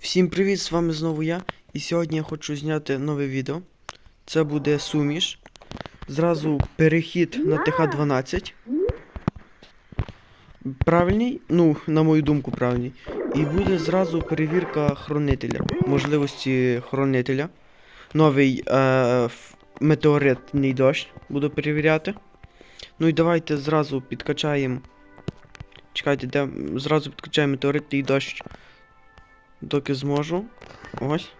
Всім привіт, з вами знову я. І сьогодні я хочу зняти нове відео. Це буде суміш. Зразу перехід на ТХ-12. Правильний? Ну, на мою думку, правильний. І буде зразу перевірка хронителя. Можливості хронителя. Новий е, метеоритний дощ буду перевіряти. Ну і давайте зразу підкачаємо. Чекайте, де зразу підкачаємо метеоритний дощ доки зможу. Ось.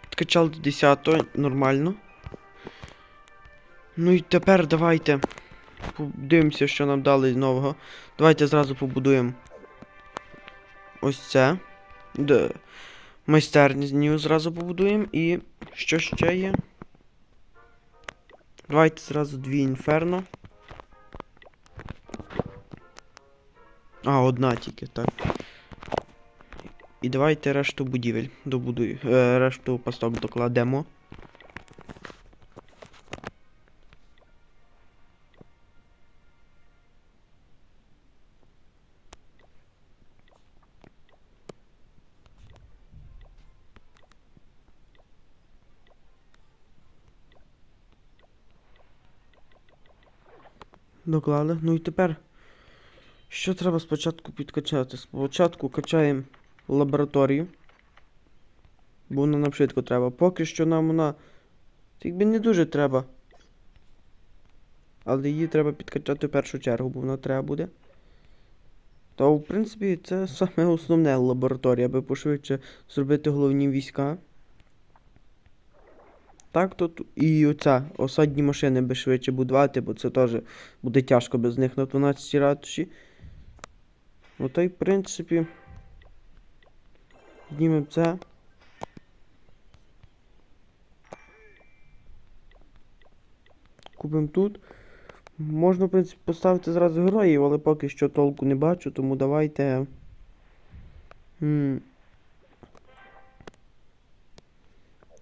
Підкачали до 10 нормально. Ну і тепер давайте подивимося, що нам дали нового. Давайте зразу побудуємо ось це. Майстерню зразу побудуємо. І що ще є? Давайте зразу дві інферно. А, одна тільки, так. І давайте решту будівель добудую. Е, решту постав докладемо. Доклали. Ну і тепер. Що треба спочатку підкачати? Спочатку качаємо лабораторію. Бо вона нам швидко треба. Поки що нам вона. Якби не дуже треба. Але її треба підкачати в першу чергу, бо вона треба буде. То, в принципі, це саме основне лабораторія, аби пошвидше зробити головні війська. Так, тут і оця осадні машини би швидше будувати, бо це теж буде тяжко без них на 12 ратуші. Ну та й в принципі. Знімемо це. Купимо тут. Можна, в принципі, поставити зразу героїв, але поки що толку не бачу, тому давайте.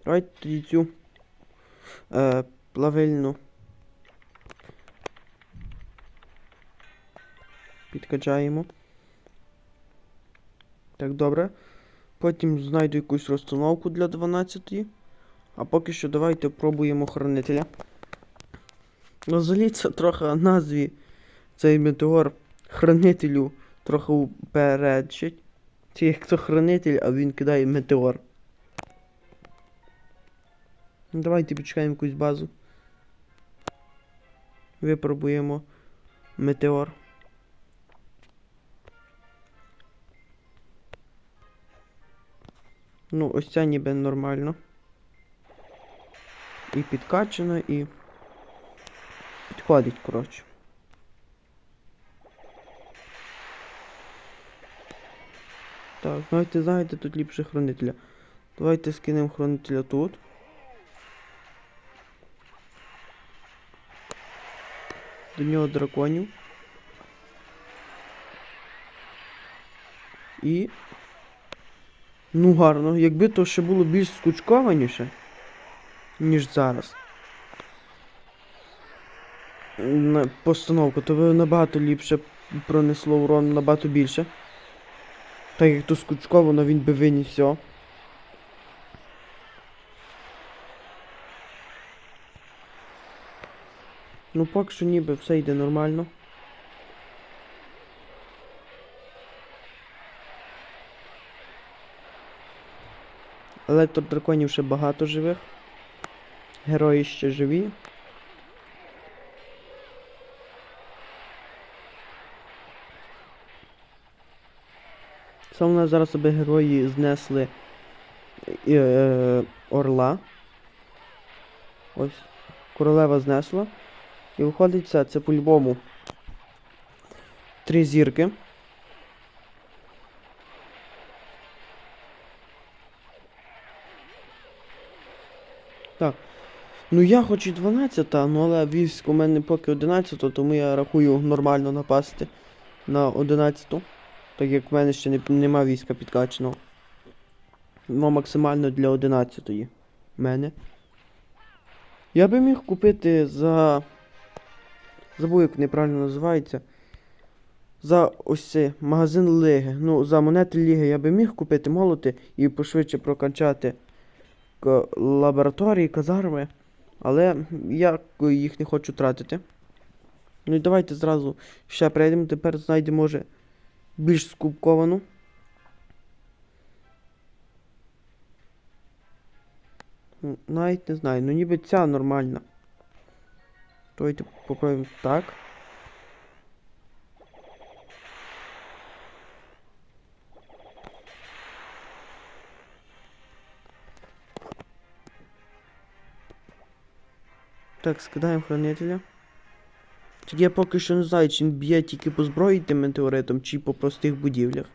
Давайте тоді цю е, плавильну. Підкачаємо. Так, добре. Потім знайду якусь розстановку для 12-ї. А поки що давайте пробуємо хранителя. Ну, взагалі це трохи назві цей метеор хранителю трохи упереджить. Це як то хранитель, а він кидає метеор. Ну, Давайте почекаємо якусь базу. Випробуємо метеор. Ну, ось ця ніби нормально. І підкачано, і. Підходить, коротше. Так, давайте знаєте, тут ліпше хранителя. Давайте скинемо хранителя тут. До нього драконів. І. Ну гарно. Якби то ще було більш скучкованіше, ніж зараз. Постановку, то би набагато ліпше пронесло урон набагато більше. Так як то скучковано, він би виніс все. Ну поки що ніби все йде нормально. Електродраконів ще багато живих. Герої ще живі. Саме нас зараз себе герої знесли е, е, орла. Ось. Королева знесла. І виходить це, це по-любому. Три зірки. Так. Ну я хоч і 12, ну але військ у мене поки 11, тому я рахую нормально напасти на 11. Так як в мене ще не, нема війська підкаченого. Ну, максимально для 11-ї. В мене. Я би міг купити за. Забув, як неправильно називається. За ось цей магазин Лиги. Ну, за монети Ліги я би міг купити молоти і пошвидше прокачати лабораторії, казарми. Але я їх не хочу тратити. Ну і давайте зразу ще прийдемо. Тепер знайдемо, може, більш скупковану. Ну, Навіть не знаю. Ну ніби ця нормальна. Давайте попробуємо так. Так, скидаємо хранителя. Я поки що не знаю, чи б'є тільки по зброї тим метеоритом, чи по простих будівлях.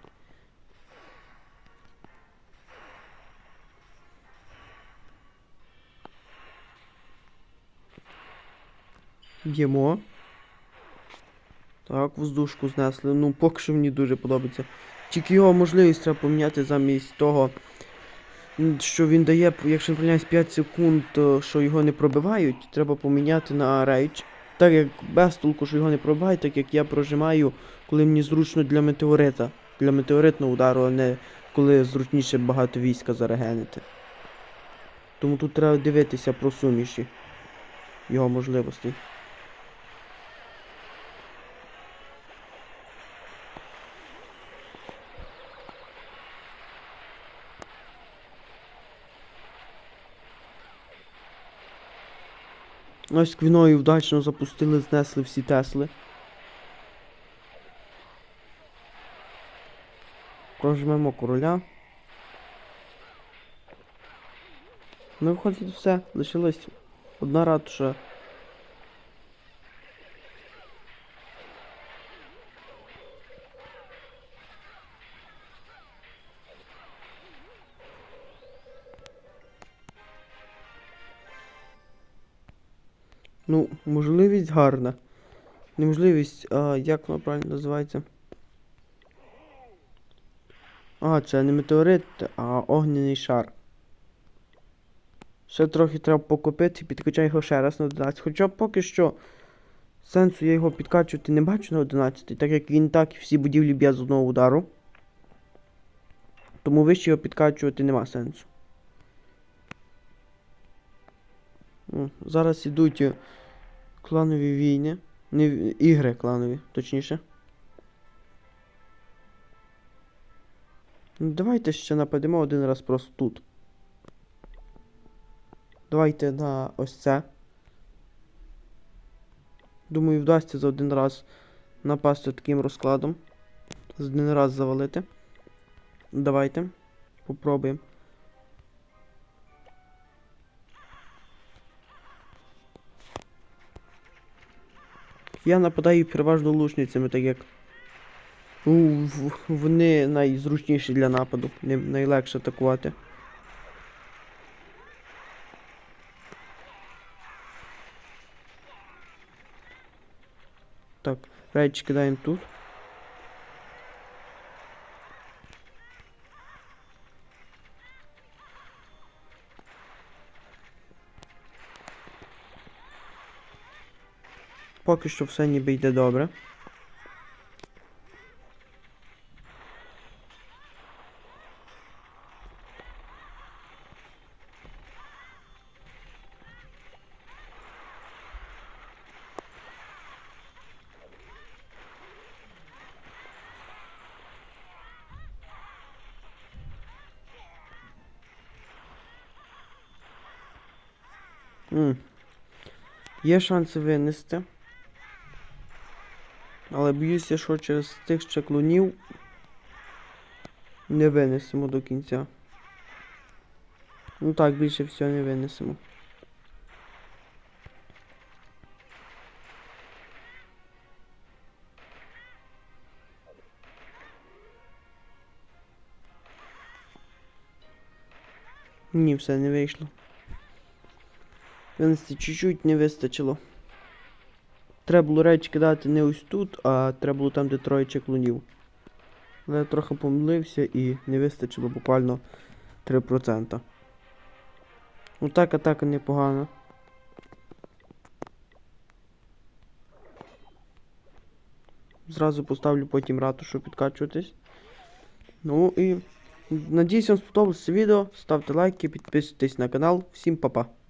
Б'ємо. Так, воздушку знесли. Ну, поки що мені дуже подобається. Тільки його можливість треба поміняти замість того, що він дає, якщо помиляюсь 5 секунд, що його не пробивають, треба поміняти на рейдж. Так як без толку, що його не пробивають, так як я прожимаю, коли мені зручно для метеорита. Для метеоритного удару, а не коли зручніше багато війська зарегенити. Тому тут треба дивитися про суміші його можливостей. Ось квіною вдачно запустили, знесли всі Тесли. Прожмемо короля. Ну, виходить все. Лишилась одна ратуша. Ну, можливість гарна. Неможливість, а як вона правильно називається? А, це не метеорит, а огняний шар. Ще трохи треба покупити і підкачаю його ще раз на 11. Хоча поки що сенсу я його підкачувати не бачу на 11, так як він так і всі будівлі б'є з одного удару. Тому вище його підкачувати нема сенсу. Зараз ідуть е, кланові війни. Не ігри кланові, точніше. Ну, давайте ще нападемо один раз просто тут. Давайте на ось це. Думаю, вдасться за один раз напасти таким розкладом. За один раз завалити. Давайте. Попробуємо. Я нападаю переважно лучницями, так як. Ну, вони найзручніші для нападу, найлегше атакувати. Так, речі кидаємо тут. Поки що все ніби йде добре. М. Є шанси винести. Але боюся, що через тих чаклунів не винесемо до кінця. Ну так, більше всього не винесемо. Ні, все не вийшло. Винести чуть-чуть не вистачило. Треба було речі кидати не ось тут, а треба було там, де троє чеклунів. Але я трохи помилився і не вистачило буквально 3%. Ну так атака непогана. Зразу поставлю потім рату, щоб підкачуватись. Ну і надіюсь, вам сподобалося відео. Ставте лайки, підписуйтесь на канал. Всім па-па!